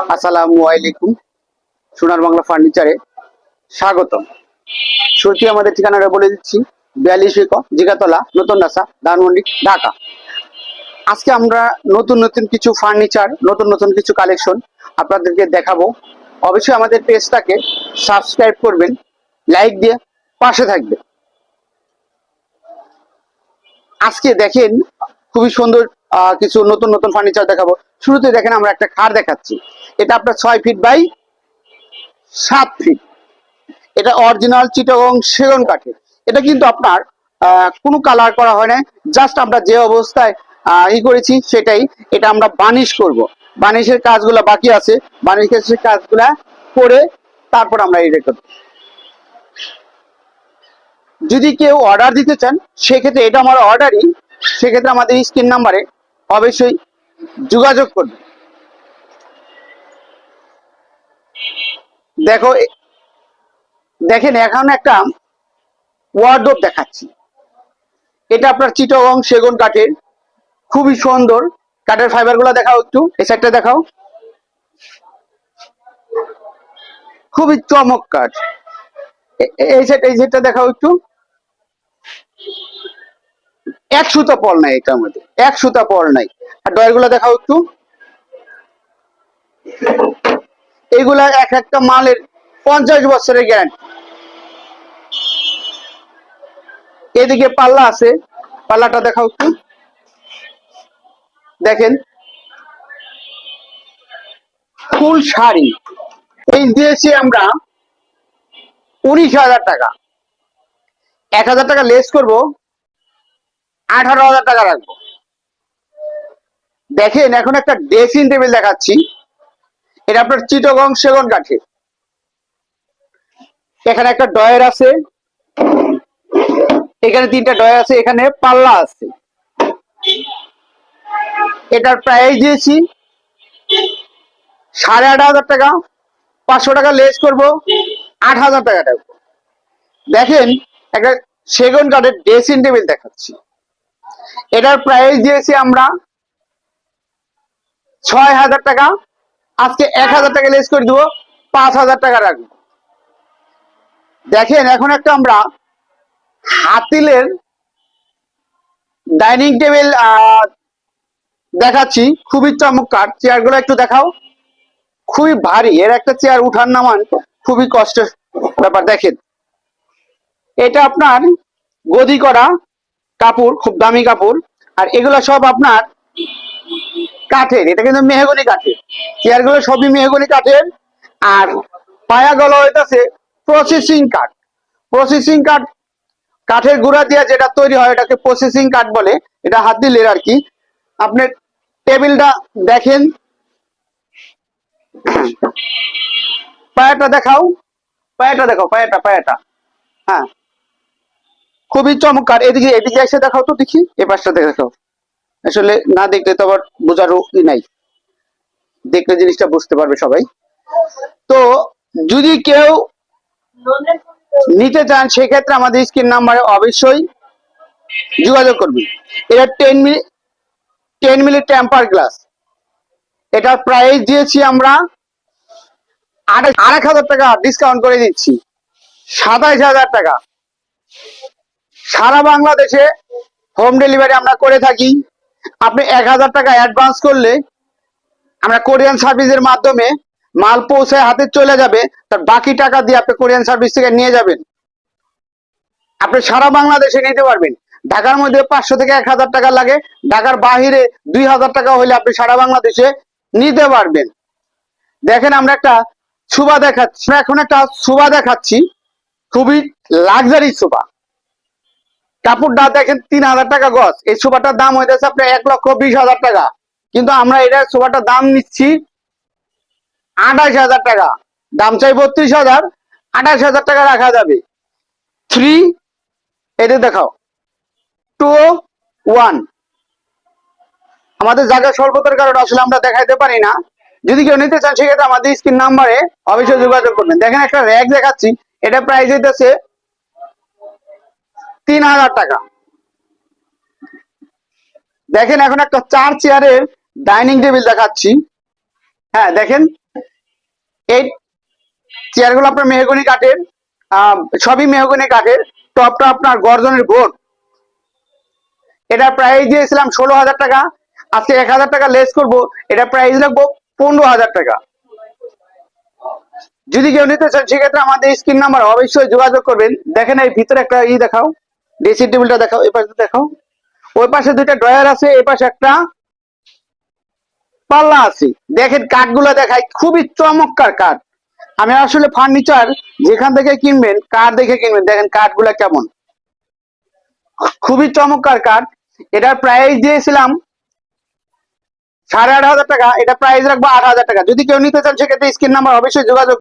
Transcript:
আসসালামু আলাইকুম। সোনার বাংলা ফার্নিচারে স্বাগতম। শুরুতে আমাদের ঠিকানাটা বলে দিচ্ছি, বিয়াল্লিশ এক জিগাতলা, নতুন রাস্তা, ধানমন্ডি, ঢাকা। আজকে আমরা নতুন নতুন কিছু ফার্নিচার, নতুন নতুন কিছু কালেকশন আপনাদেরকে দেখাবো। অবশ্যই আমাদের পেজটাকে সাবস্ক্রাইব করবেন, লাইক দিয়ে পাশে থাকবেন। আজকে দেখেন, খুবই সুন্দর কিছু নতুন নতুন ফার্নিচার দেখাবো। শুরুতে দেখেন আমরা একটা খাট দেখাচ্ছি। এটা আপনার ছয় ফিট বাই সাত ফিট এটা অরিজিনাল চিটাগং সেগুন কাঠের। এটা কিন্তু আপনার কোনো কালার করা হয় না জাস্ট আমরা যে অবস্থায় ই করেছি সেটাই। এটা আমরা বানিশ করব। বানিশের কাজগুলো বাকি আছে। বানিশের কাজগুলা করে তারপর আমরা এটা করব। যদি কেউ অর্ডার দিতে চান, সেক্ষেত্রে এটা আমার অর্ডারই সেক্ষেত্রে আমাদের স্ক্রিন নাম্বারে অবশ্যই যোগাযোগ করবে দেখো দেখেন, এখন একটা ওয়ার্ডরোব দেখাচ্ছি। এটা আপনার চিটগং সেগুন কাঠের। খুবই সুন্দর। কাঠের ফাইবারগুলো দেখাও একটু, এই সাইডটা দেখাও। খুবই চমৎকার। এ- এ- এই সাইড এই সাইডটা দেখাও একটু। এক সুতা পল নাই এটার মধ্যে এক সুতা পল নাই। আর ডয়ারগুলো দেখাও একটু। এইগুলা এক একটা মালের পঞ্চাশ বছরের গ্যারান্টি এদিকে পাল্লা আছে। পাল্লাটা দেখাও একটু। দেখেন। ফুল শাড়ি। এই দিয়েছি আমরা উনিশ হাজার টাকা। এক হাজার টাকা লেস করব, আঠারো হাজার টাকা রাখব। দেখেন, এখন একটা ড্রেসিং টেবিল দেখাচ্ছি। এটা আপনার চিটগং সেগুন কাঠের এখানে একটা ডয়ার আছে। এখানে তিনটা ডয়ার আছে, এখানে পাল্লা আছে। এটার প্রাইস দিয়েছি সাড়ে আট হাজার টাকা। পাঁচশো টাকা লেস করব, আট হাজার টাকা রাখব দেখেন, একটা সেগুন কাঠের ড্রেসিং টেবিল দেখাচ্ছি। এটার প্রাইস দিয়েছি আমরা ছয় হাজার টাকা। আজকে এক হাজার টাকা লেস করে দিব, পাঁচ হাজার টাকা রাখব। দেখেন, এখন একটা আমরা হাতিলের ডাইনিং টেবিল দেখাচ্ছি। খুবই চমৎকার। চেয়ারগুলো একটু দেখাও। খুবই ভারী। এর একটা চেয়ার উঠান নামান, খুবই কষ্টের ব্যাপার। দেখেন, এটা আপনার গদি করা কাপড়, খুব দামি কাপড়। আর এগুলো সব আপনার কাঠের, এটা কিন্তু মেহগনি কাঠের। চেয়ারগুলো সবই মেহগনি কাঠের। আর পায়া গলা হইতেছে প্রসেসিং কাঠ। প্রসেসিং কাঠ, কাঠের গুঁড়া দিয়ে যেটা তৈরি হয় এটাকে প্রসেসিং কাঠ বলে। এটা হাত দিলের আর কি। আপনার টেবিলটা দেখেন। পায়াটা দেখাও। পায়াটা দেখাও, পায়াটা পায়াটা। হ্যাঁ। খুবই চমৎকার। এদিকে এদিকে এসে দেখাও তো দেখি। এ পাশটা দেখাও। আসলে না দেখলে তো আবার বোঝারও ই নাই। দেখলে জিনিসটা বুঝতে পারবে সবাই। তো যদি কেউ নিতে চান, সেক্ষেত্রে আমাদের স্ক্রিন নাম্বারে অবশ্যই যোগাযোগ করবি এটা ten milli ten milli temper glass. এটার প্রাইস দিয়েছি আমরা আড়াই হাজার টাকা ডিসকাউন্ট করে দিচ্ছি। সাতাইশ হাজার টাকা। সারা বাংলাদেশে হোম ডেলিভারি আমরা করে থাকি। আপনি এক হাজার টাকা অ্যাডভান্স করলে আমরা কোরিয়ান সার্ভিসের মাধ্যমে মাল পৌঁছে হাতে চলে যাবে, তার বাকি টাকা দিয়ে আপনি কোরিয়ান সার্ভিস থেকে নিয়ে যাবেন। আপনি সারা বাংলাদেশে নিতে পারবেন। ঢাকার মধ্যে পাঁচশো থেকে এক হাজার টাকা লাগে, ঢাকার বাহিরে দুই হাজার টাকা হলে আপনি সারা বাংলাদেশে নিতে পারবেন। দেখেন আমরা একটা সুবা দেখাচ্ছি এখন একটা সুবা দেখাচ্ছি। খুবই লাক্সারি সুবা কাপড়টা দেখেন, তিন হাজার টাকা গজ। এই সোফাটার দাম হইতেছে আপনার এক লক্ষ বিশ হাজার টাকা। কিন্তু আমরা এটা সোফাটার দাম নিচ্ছি আঠাশ হাজার টাকা। দাম চাই বত্রিশ হাজার। আঠাশ হাজার টাকা রাখা যাবে। থ্রি এটা দেখাও। টু ওয়ান আমাদের জায়গা স্বল্পতার কারণে আসলে আমরা দেখাইতে পারি না। যদি কেউ নিতে চান, সেক্ষেত্রে আমাদের স্ক্রিন নাম্বারে অবশ্যই যোগাযোগ করবেন। দেখেন একটা র্যাক দেখাচ্ছি। এটা প্রাইস হইতেছে তিন হাজার টাকা। দেখেন এখন একটা চার চেয়ারের ডাইনিং টেবিল দেখাচ্ছি। হ্যাঁ দেখেন। এই চেয়ারগুলো আপনার মেহগনি কাঠের সবই মেহগনি কাঠের। টপটা আপনার গর্জনের বোর্ড এটা প্রাইস দিয়েছিলাম ষোলো হাজার টাকা। আজকে এক হাজার টাকা লেস করব। এটা প্রাইস রাখব পনেরো হাজার টাকা। যদি কেউ নিতে চান, সেক্ষেত্রে আমাদের স্ক্রিন নাম্বার অবশ্যই যোগাযোগ করবেন। দেখেন এই ভিতরে একটা ই দেখাও। ড্রেসিং টেবিলটা দেখাও, এই পাশে দেখাও। ওই পাশে দুইটা ড্রয়ার আছে, এই পাশে একটা পাল্লা আছে। দেখেন কাঠগুলো দেখাই, খুবই চমৎকার কাঠ। আমি আসলে ফার্নিচার যেখান থেকে কিনবেন, কাঠ দেখে কিনবেন, দেখেন কাঠগুলো কেমন। খুবই চমৎকার কাঠ। এটার প্রাইস দিয়েছিলাম সাড়ে আট হাজার টাকা, এটা প্রাইস রাখব আট হাজার টাকা। যদি কেউ নিতে চান, সেক্ষেত্রে স্ক্রিন নাম্বার অবশ্যই যোগাযোগ